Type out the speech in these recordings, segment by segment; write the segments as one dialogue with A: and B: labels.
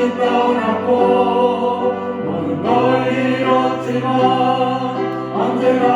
A: 다시 떠났고 모든 걸 잃었지만 언제나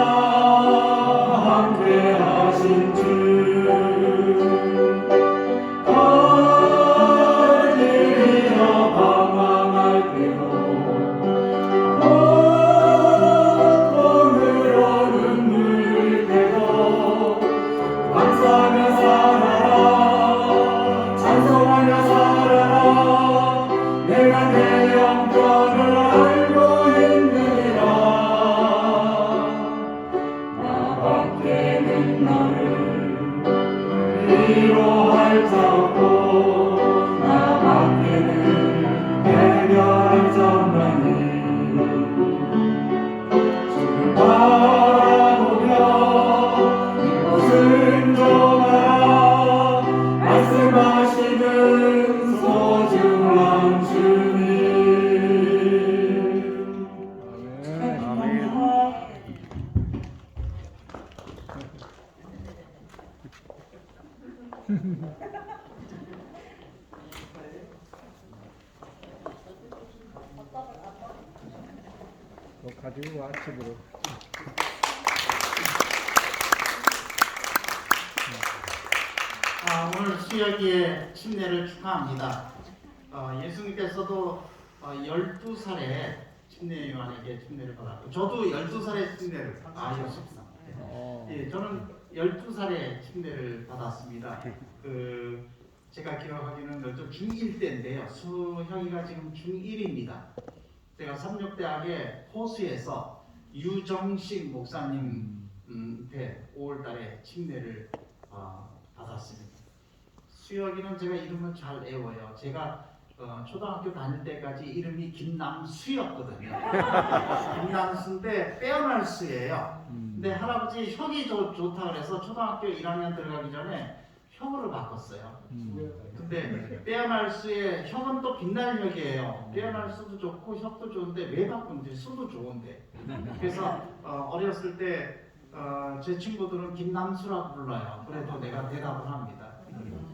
B: 가지고 와 집으로.
C: 아, 오늘 수혁이의 침례를 축하합니다. 어, 예수님께서도 어, 12살에 침례 요한에게 침례를 받았고 저도 12살에 침례를 아셨습니다.
B: 어.
C: 예, 저는 12살에 침례를 받았습니다. 그 제가 기억하기로는 열두 중1 때인데요. 수형이가 지금 중1입니다. 제가 삼육대학의 호수에서 유정식 목사님한테 5월달에 침례를 어, 받았습니다. 수혁이는 제가 이름을 잘 외워요. 제가 어, 초등학교 다닐 때까지 이름이 김남수였거든요. 김남수인데 빼어날 수예요.
B: 음.
C: 근데 할아버지 혁이 좋, 좋다 그래서 초등학교 1학년 들어가기 전에 혁으로 바꿨어요.
B: 음.
C: 근데 빼어날 수의 혁은 또 빛날 혁이에요. 빼어날 수도 좋고 혁도 좋은데 왜 바꾼지 수도 좋은데. 그래서 어, 어렸을 때 어, 제 친구들은 김남수라고 불러요. 그래도 내가 대답을 합니다.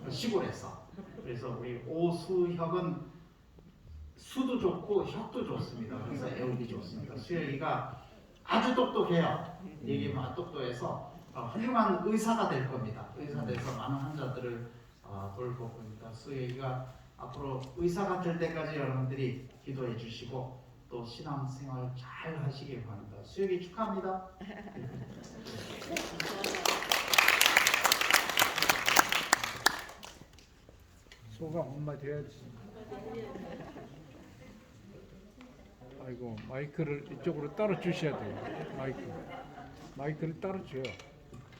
C: 시골에서. 그래서 우리 오수혁은 수도 좋고 혁도 좋습니다. 그래서 애우기 좋습니다. 수혁이가 아주 똑똑해요. 얘기 만 똑똑해서 어, 훌륭한 의사가 될 겁니다. 의사 돼서 많은 환자들을 어, 돌볼 겁니다. 수혁이가 앞으로 의사가 될 때까지 여러분들이 기도해 주시고 또 신앙생활 잘 하시길 바랍니다. 수혁이 축하합니다.
B: 소감 한마디 해야지. 아이고 마이크를 이쪽으로 따로 주셔야 돼요. 마이크. 마이크를 따로 줘요.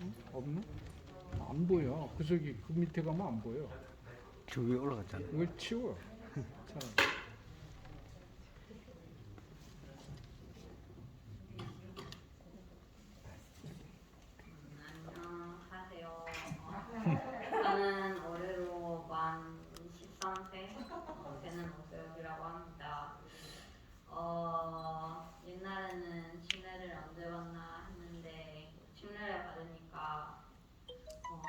B: 응? 없나? 안 보여. 그 저기 그 밑에 가면 안 보여.
D: 저 위에 올라갔잖아.
B: 이걸 치워. 차라리.
E: 안녕하세요. 어, 저는 올해로 만 23세 되는 오세혁이라고 합니다. 어, 옛날에는 침례를 언제 받나 했는데 침례를 받으니까 어,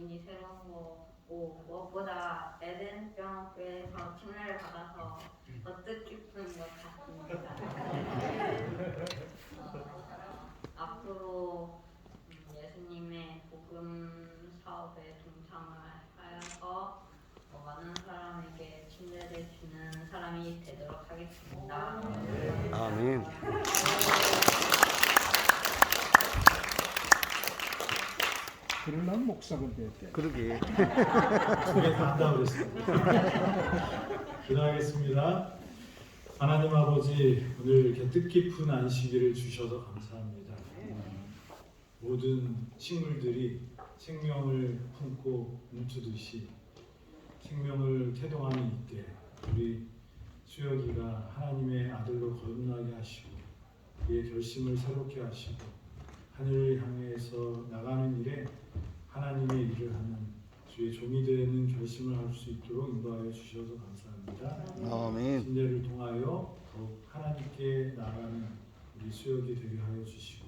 E: 또 기분이 새로운 거고 무엇보다 에덴병 교회에서 침례를 받아서 더 뜻깊은 것 같습니다. 어, 앞으로 음, 예수님의 복음 사업에 동참을 하여서 어, 많은 사람에게 침례를 주는 사람이 되도록 하겠습니다.
D: 아멘.
B: 그러려면 목사가 돼.
D: 그러게.
F: 다 한다고 그랬습니다. 기도하겠습니다. 하나님 아버지 오늘 이렇게 뜻깊은 안식일을 주셔서 감사합니다. 모든 식물들이 생명을 품고 움트듯이 생명을 태동하는 이때 우리 수혁이가 하나님의 아들로 거듭나게 하시고 그의 결심을 새롭게 하시고 하늘을 향해서 나가는 일에 하나님의 일을 하는 주의 종이 되는 결심을 할 수 있도록 인도하여 주셔서 감사합니다.
D: 아멘.
F: 신뢰를 통하여 더욱 하나님께 나가는 우리 수역이 되게 하여 주시고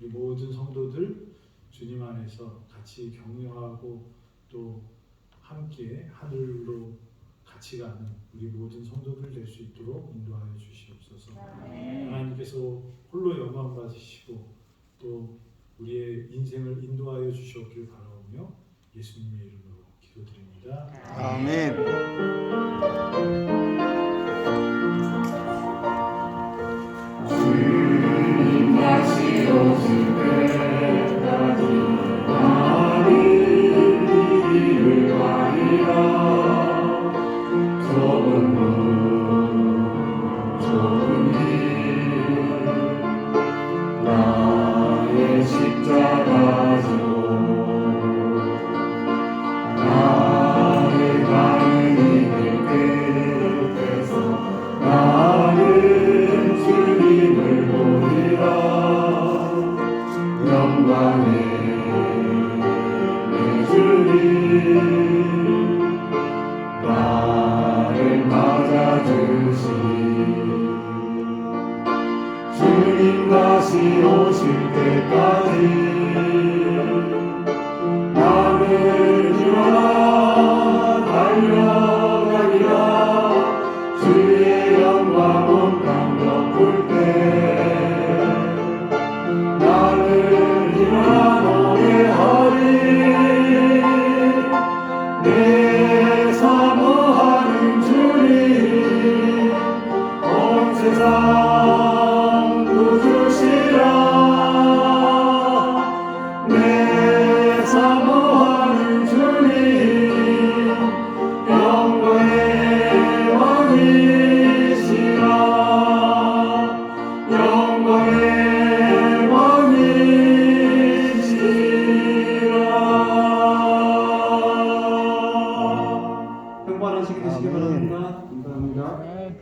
F: 우리 모든 성도들 주님 안에서 같이 격려하고 또 함께 하늘로 같이 가는 우리 모든 성도들 될 수 있도록 인도하여 주시옵소서. 아멘. 하나님께서 홀로 영광 받으시고 또 우리의 인생을 인도하여 주시옵기를 바라오며 예수님의 이름으로 기도드립니다.
A: 아멘.